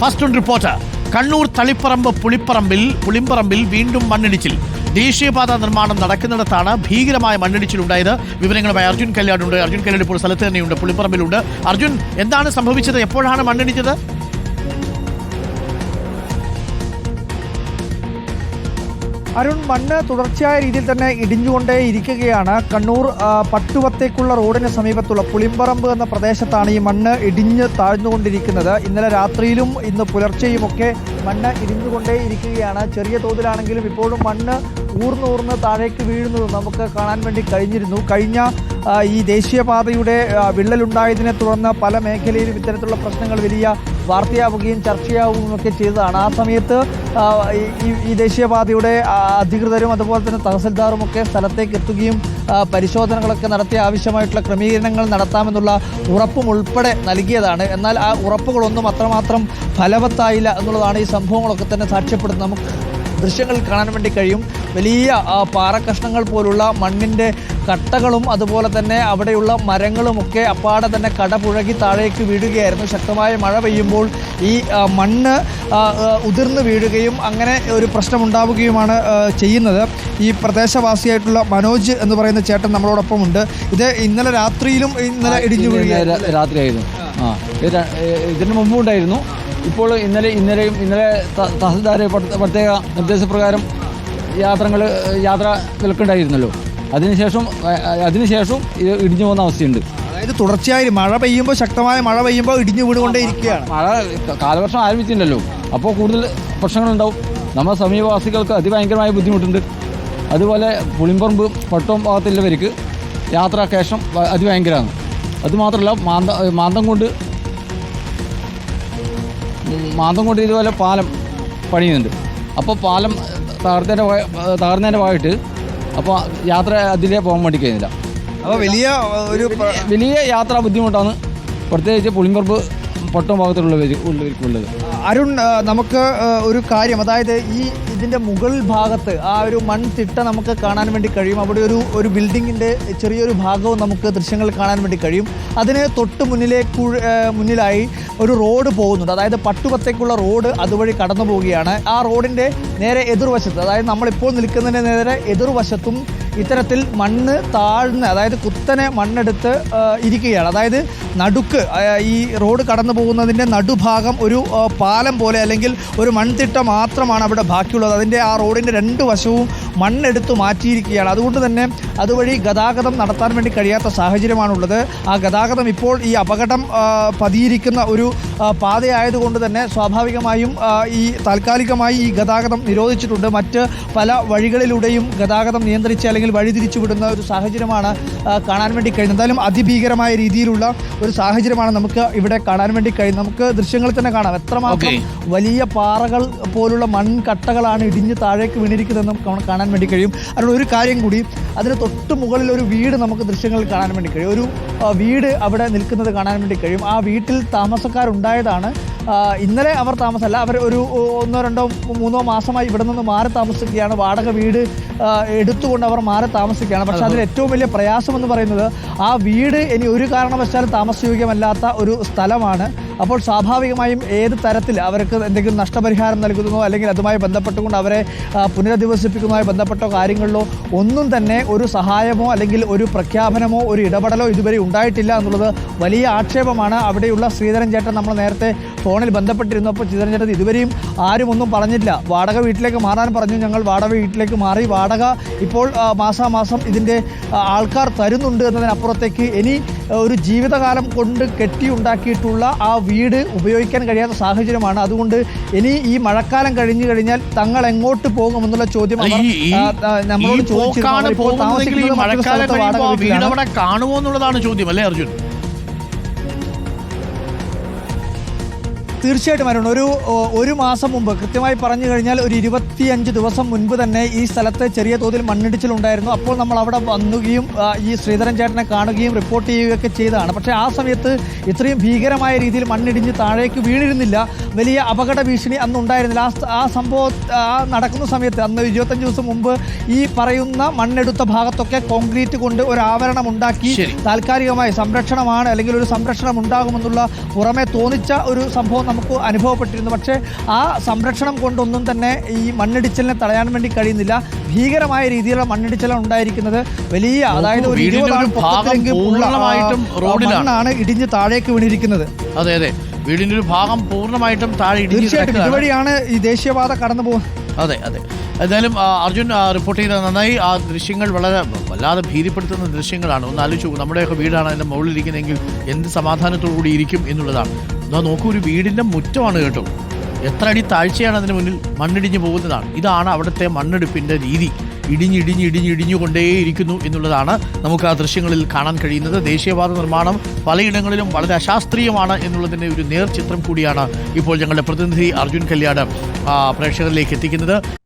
First report. Kannur Taliparamba പുളിപ്പറമ്പിൽ പുളിമ്പറമ്പിൽ വീണ്ടും മണ്ണിടിച്ചിൽ. ദേശീയപാത നിർമ്മാണം നടക്കുന്നിടത്താണ് ഭീകരമായ മണ്ണിടിച്ചിലുണ്ടായത് വിവരങ്ങളുമായി അർജുൻ കല്യാണുണ്ട് അർജുൻ കല്യാൺ ഇപ്പോൾ സ്ഥലത്ത് തന്നെയുണ്ട് പുളിപ്പറമ്പിലുണ്ട്. അർജുൻ എന്താണ് സംഭവിച്ചത്? എപ്പോഴാണ് മണ്ണിടിച്ചത്? അരുൺ മണ്ണ് തുടർച്ചയായ രീതിയിൽ തന്നെ ഇടിഞ്ഞുകൊണ്ടേ ഇരിക്കുകയാണ്. കണ്ണൂർ പട്ടുവത്തേക്കുള്ള റോഡിന് സമീപത്തുള്ള പുളിമ്പറമ്പ് എന്ന പ്രദേശത്താണ് ഈ മണ്ണ് ഇടിഞ്ഞ് താഴ്ന്നുകൊണ്ടിരിക്കുന്നത്. ഇന്നലെ രാത്രിയിലും ഇന്ന് പുലർച്ചെയുമൊക്കെ മണ്ണ് ഇരിഞ്ഞുകൊണ്ടേ ഇരിക്കുകയാണ് ചെറിയ തോതിലാണെങ്കിലും ഇപ്പോഴും മണ്ണ് ഊർന്നൂർന്ന് താഴേക്ക് വീഴുന്നത് നമുക്ക് കാണാൻ വേണ്ടി കഴിഞ്ഞിരുന്നു. കഴിഞ്ഞ ഈ ദേശീയപാതയുടെ വിള്ളലുണ്ടായതിനെ തുടർന്ന് പല മേഖലയിലും ഇത്തരത്തിലുള്ള പ്രശ്നങ്ങൾ വലിയ വാർത്തയാവുകയും ചർച്ചയാവുകയും ഒക്കെ ചെയ്തതാണ്. ആ സമയത്ത് ഈ- ദേശീയപാതയുടെ അധികൃതരും അതുപോലെ തന്നെ തഹസിൽദാറും ഒക്കെ സ്ഥലത്തേക്ക് എത്തുകയും പരിശോധനകളൊക്കെ നടത്തി ആവശ്യമായിട്ടുള്ള ക്രമീകരണങ്ങൾ നടത്താമെന്നുള്ള ഉറപ്പും ഉൾപ്പെടെ നൽകിയതാണ്. എന്നാൽ ആ ഉറപ്പുകളൊന്നും അത്രമാത്രം ഫലവത്തായില്ല എന്നുള്ളതാണ് ഈ സംഭവങ്ങളൊക്കെ തന്നെ സാക്ഷ്യപ്പെടുന്നത്. നമുക്ക് ദൃശ്യങ്ങളിൽ കാണാൻ വേണ്ടി കഴിയും. വലിയ പാറക്കഷ്ണങ്ങൾ പോലുള്ള മണ്ണിന്റെ കട്ടകളും അതുപോലെ തന്നെ അവിടെയുള്ള മരങ്ങളുമൊക്കെ അപ്പാടെ തന്നെ കടപുഴകി താഴേക്ക് വീഴുകയായിരുന്നു. ശക്തമായ മഴ പെയ്യുമ്പോൾ ഈ മണ്ണ് ഉതിർന്ന് വീഴുകയും അങ്ങനെ ഒരു പ്രശ്നമുണ്ടാവുകയുമാണ് ഉണ്ടാവുകയുമാണ് ചെയ്യുന്നത്. ഈ പ്രദേശവാസിയായിട്ടുള്ള മനോജ് എന്ന് പറയുന്ന ചേട്ടൻ നമ്മളോടൊപ്പം ഉണ്ട് ഇത് ഇന്നലെ രാത്രിയിലും ഇന്നലെ ഇടിഞ്ഞു വീഴുകയായിരുന്നു. രാത്രിയായിരുന്നു. ആ. ഇതിന് മുമ്പും ഉണ്ടായിരുന്നു ഇപ്പോൾ ഇന്നലെ ഇന്നലെയും ഇന്നലെ തഹസിൽദാർ പ്രത്യേക- നിർദ്ദേശപ്രകാരം യാത്രകൾ യാത്ര വിലക്കുണ്ടായിരുന്നല്ലോ. അതിനുശേഷം അതിനുശേഷം ഇത് ഇടിഞ്ഞു പോകുന്ന അവസ്ഥയുണ്ട്. അതായത് തുടർച്ചയായി മഴ പെയ്യുമ്പോൾ ശക്തമായ മഴ പെയ്യുമ്പോൾ ഇടിഞ്ഞു വീടുകൊണ്ടേ ഇരിക്കുകയാണ് മഴ കാലവർഷം ആരംഭിച്ചിട്ടുണ്ടല്ലോ. അപ്പോൾ കൂടുതൽ പ്രശ്നങ്ങളുണ്ടാവും. നമ്മുടെ സമീപവാസികൾക്ക് അതിഭയങ്കരമായ ബുദ്ധിമുട്ടുണ്ട്. അതുപോലെ പുളിമ്പറമ്പ് പട്ടം ഭാഗത്തുള്ളവർക്ക് യാത്രാ ക്ലേശം അതിഭയങ്കരമാണ്. അതുമാത്രമല്ല മാന്ത മാന്തം കൊണ്ട് ഉം, മാന്തം കൊണ്ട് ഇതുപോലെ പാലം പണിയുന്നുണ്ട്. അപ്പോൾ പാലം തകർന്നതിന്റെ ഭാഗ- തകർന്നതിന്റെ ഭാഗമായിട്ട് അപ്പോൾ യാത്ര അതിലേ പോകാൻ വേണ്ടി കഴിയുന്നില്ല അപ്പോൾ വലിയ ഒരു വലിയ യാത്രാ ബുദ്ധിമുട്ടാണ് പ്രത്യേകിച്ച് പുളിമ്പറമ്പ് പട്ടം ഭാഗത്തുള്ളവർ ഉള്ളവർക്കുള്ളത് അരുൺ നമുക്ക് ഒരു കാര്യം അതായത് ഈ ഇതിന്റെ മുകൾ ഭാഗത്ത് ആ ഒരു മൺതിട്ട നമുക്ക് കാണാൻ വേണ്ടി കഴിയും. അവിടെ ഒരു ഒരു ബിൽഡിങ്ങിന്റെ ചെറിയൊരു ഭാഗവും നമുക്ക് ദൃശ്യങ്ങൾ കാണാൻ വേണ്ടി കഴിയും. അതിന് തൊട്ട് മുന്നിലേക്ക് മുന്നിലായി ഒരു റോഡ് പോകുന്നുണ്ട്. അതായത് പട്ടുപത്തേക്കുള്ള റോഡ് അതുവഴി കടന്നു പോവുകയാണ്. ആ റോഡിന്റെ നേരെ എതിർവശത്ത് അതായത് നമ്മളിപ്പോൾ നിൽക്കുന്നതിന് നേരെ എതിർവശത്തും ഇത്തരത്തിൽ മണ്ണ് താഴ്ന്ന് അതായത് കുത്തനെ മണ്ണെടുത്ത് ഇരിക്കുകയാണ്. അതായത് നടുക്ക് ഈ റോഡ് കടന്നു പോകുന്നതിന്റെ നടുഭാഗം ഒരു പാലം പോലെ അല്ലെങ്കിൽ ഒരു മൺതിട്ട മാത്രമാണ് അവിടെ ബാക്കിയുള്ളത്. അതിന്റെ ആ റോഡിന്റെ രണ്ട് വശവും മണ്ണെടുത്ത് മാറ്റിയിരിക്കുകയാണ്. അതുകൊണ്ട് തന്നെ അതുവഴി ഗതാഗതം നടത്താൻ വേണ്ടി കഴിയാത്ത സാഹചര്യമാണുള്ളത്. ആ ഗതാഗതം ഇപ്പോൾ ഈ അപകടം പതിയിരിക്കുന്ന ഒരു പാതയായതുകൊണ്ട് തന്നെ സ്വാഭാവികമായും ഈ താൽക്കാലികമായി ഈ ഗതാഗതം നിരോധിച്ചിട്ടുണ്ട്. മറ്റ് പല വഴികളിലൂടെയും ഗതാഗതം നിയന്ത്രിച്ച് അല്ലെങ്കിൽ വഴിതിരിച്ചു വിടുന്ന ഒരു സാഹചര്യമാണ് കാണാൻ വേണ്ടി കഴിയുന്നത് എന്തായാലും അതിഭീകരമായ രീതിയിലുള്ള ഒരു സാഹചര്യമാണ് നമുക്ക് ഇവിടെ കാണാൻ വേണ്ടി കഴിയുന്നത്. നമുക്ക് ദൃശ്യങ്ങളിൽ തന്നെ കാണാം. എത്രമാത്രം വലിയ പാറകൾ പോലുള്ള മൺകട്ടകളാണ് ഇടിഞ്ഞ് താഴേക്ക് വീണിരിക്കുന്നതെന്നും കാണാൻ വേണ്ടി കഴിയും. അതിനുള്ള ഒരു കാര്യം കൂടി അതിന് തൊട്ട് മുകളിൽ ഒരു വീട് നമുക്ക് ദൃശ്യങ്ങളിൽ കാണാൻ വേണ്ടി കഴിയും. ഒരു വീട് അവിടെ നിൽക്കുന്നത് കാണാൻ വേണ്ടി കഴിയും. ആ വീട്ടിൽ താമസക്കാരുണ്ടായതാണ് ആ, ഇന്നലെ അവർ താമസമല്ല അവർ ഒരു ഒന്നോ രണ്ടോ മൂന്നോ മാസമായി ഇവിടെ നിന്ന് മാറി താമസിക്കുകയാണ്. വാടക വീട് എടുത്തുകൊണ്ട് അവർ മാറി താമസിക്കുകയാണ്. പക്ഷെ അതിൽ ഏറ്റവും വലിയ പ്രയാസം എന്ന് പറയുന്നത് ആ വീട് ഇനി ഒരു കാരണവശാലും താമസയോഗ്യമല്ലാത്ത ഒരു സ്ഥലമാണ്. അപ്പോൾ സ്വാഭാവികമായും ഏത് തരത്തിൽ അവർക്ക് എന്തെങ്കിലും നഷ്ടപരിഹാരം നൽകുന്നതോ അല്ലെങ്കിൽ അതുമായി ബന്ധപ്പെട്ടുകൊണ്ട് അവരെ പുനരധിവസിപ്പിക്കുന്നതുമായി ബന്ധപ്പെട്ടോ കാര്യങ്ങളിലോ ഒന്നും തന്നെ ഒരു സഹായമോ അല്ലെങ്കിൽ ഒരു പ്രഖ്യാപനമോ ഒരു ഇടപെടലോ ഇതുവരെ ഉണ്ടായിട്ടില്ല എന്നുള്ളത് വലിയ ആക്ഷേപമാണ്. അവിടെയുള്ള ശ്രീധരൻ ചേട്ടൻ നമ്മൾ നേരത്തെ ഫോണിൽ ബന്ധപ്പെട്ടിരുന്നപ്പോൾ ശ്രീധരൻ ചേട്ടൻ ഇതുവരെയും ആരും ഒന്നും പറഞ്ഞില്ല വാടക വീട്ടിലേക്ക് മാറാൻ പറഞ്ഞു. ഞങ്ങൾ വാടക വീട്ടിലേക്ക് മാറി. വാടക ഇപ്പോൾ മാസാമാസം ഇതിന്റെ ആൾക്കാർ തരുന്നുണ്ട് എന്നതിനപ്പുറത്തേക്ക് ഇനി ഒരു ജീവിതകാലം കൊണ്ട് കെട്ടിയുണ്ടാക്കിയിട്ടുള്ള ആ വീട് ഉപയോഗിക്കാൻ കഴിയാത്ത സാഹചര്യമാണ്. അതുകൊണ്ട് ഇനി ഈ മഴക്കാലം കഴിഞ്ഞു കഴിഞ്ഞാൽ തങ്ങൾ എങ്ങോട്ട് പോകുമെന്നുള്ള ചോദ്യം നമ്മളോട് ചോദിച്ചിരുന്നു. കാണുമോ എന്നുള്ളതാണ് ചോദ്യം അല്ലേ അർജുൻ? തീർച്ചയായിട്ടും അരുൺ ഒരു ഒരു മാസം മുമ്പ് കൃത്യമായി പറഞ്ഞു കഴിഞ്ഞാൽ ഒരു ഇരുപത്തിയഞ്ച് ദിവസം മുൻപ് തന്നെ ഈ സ്ഥലത്ത് ചെറിയ തോതിൽ മണ്ണിടിച്ചിലുണ്ടായിരുന്നു. അപ്പോൾ നമ്മൾ അവിടെ വന്നുകയും ഈ ശ്രീധരൻ ചേട്ടനെ കാണുകയും റിപ്പോർട്ട് ചെയ്യുകയൊക്കെ ചെയ്തതാണ്. പക്ഷേ ആ സമയത്ത് ഇത്രയും ഭീകരമായ രീതിയിൽ മണ്ണിടിഞ്ഞ് താഴേക്ക് വീണിരുന്നില്ല. വലിയ അപകട ഭീഷണി അന്ന് ഉണ്ടായിരുന്നില്ല ആ ആ സംഭവം ആ നടക്കുന്ന സമയത്ത് അന്ന് ഇരുപത്തഞ്ച് ദിവസം മുമ്പ് ഈ പറയുന്ന മണ്ണെടുത്ത ഭാഗത്തൊക്കെ കോൺക്രീറ്റ് കൊണ്ട് ഒരു ആവരണം ഉണ്ടാക്കി താൽക്കാലികമായി സംരക്ഷണമാണ് അല്ലെങ്കിൽ ഒരു സംരക്ഷണം ഉണ്ടാകുമെന്നുള്ള പുറമെ തോന്നിച്ച ഒരു സംഭവം നമുക്ക് അനുഭവപ്പെട്ടിരുന്നു. പക്ഷേ ആ സംരക്ഷണം കൊണ്ടൊന്നും തന്നെ ഈ മണ്ണിടിച്ചിലിനെ തടയാൻ വേണ്ടി കഴിയുന്നില്ല. ഭീകരമായ രീതിയിലുള്ള മണ്ണിടിച്ചിലാണ് ഉണ്ടായിരിക്കുന്നത്. വലിയ അതായത് ഒരു. മണ്ണാണ് ഇടിഞ്ഞ് താഴേക്ക് വീണിരിക്കുന്നത്. അതെ അതെ. വീടിന്റെ ഒരു ഭാഗം പൂർണമായിട്ടും താഴെ തീർച്ചയായിട്ടും. ഇതുവഴിയാണ് ഈ ദേശീയപാത കടന്നു പോകുന്നത്. അതെ അതെ. എന്തായാലും അർജുൻ റിപ്പോർട്ട് ചെയ്ത നന്നായി ആ ദൃശ്യങ്ങൾ വളരെ വല്ലാതെ ഭീതിപ്പെടുത്തുന്ന ദൃശ്യങ്ങളാണ്. ഒന്ന് ആലോചിച്ചു. നമ്മുടെയൊക്കെ വീടാണ് അതിന്റെ മുകളിലിരിക്കുന്നതെങ്കിൽ എന്ത് സമാധാനത്തോടു കൂടി ഇരിക്കും എന്നുള്ളതാണ്. എന്നാ നോക്കൂ ഒരു വീടിന്റെ മുറ്റമാണ് കേട്ടോ. എത്ര അടി താഴ്ചയാണ് അതിന് മുന്നിൽ മണ്ണിടിഞ്ഞു പോകുന്നതാണ്. ഇതാണ് അവിടുത്തെ മണ്ണെടുപ്പിന്റെ രീതി. ഇടിഞ്ഞിടിഞ്ഞ് ഇടിഞ്ഞ് ഇടിഞ്ഞുകൊണ്ടേയിരിക്കുന്നു എന്നുള്ളതാണ് നമുക്ക് ആ ദൃശ്യങ്ങളിൽ കാണാൻ കഴിയുന്നത്. ദേശീയപാത നിർമ്മാണം പലയിടങ്ങളിലും വളരെ അശാസ്ത്രീയമാണ് എന്നുള്ളതിന്റെ ഒരു നേർചിത്രം കൂടിയാണ് ഇപ്പോൾ ഞങ്ങളുടെ പ്രതിനിധി അർജുൻ കല്യാട് പ്രേക്ഷകരിലേക്ക് എത്തിക്കുന്നത്.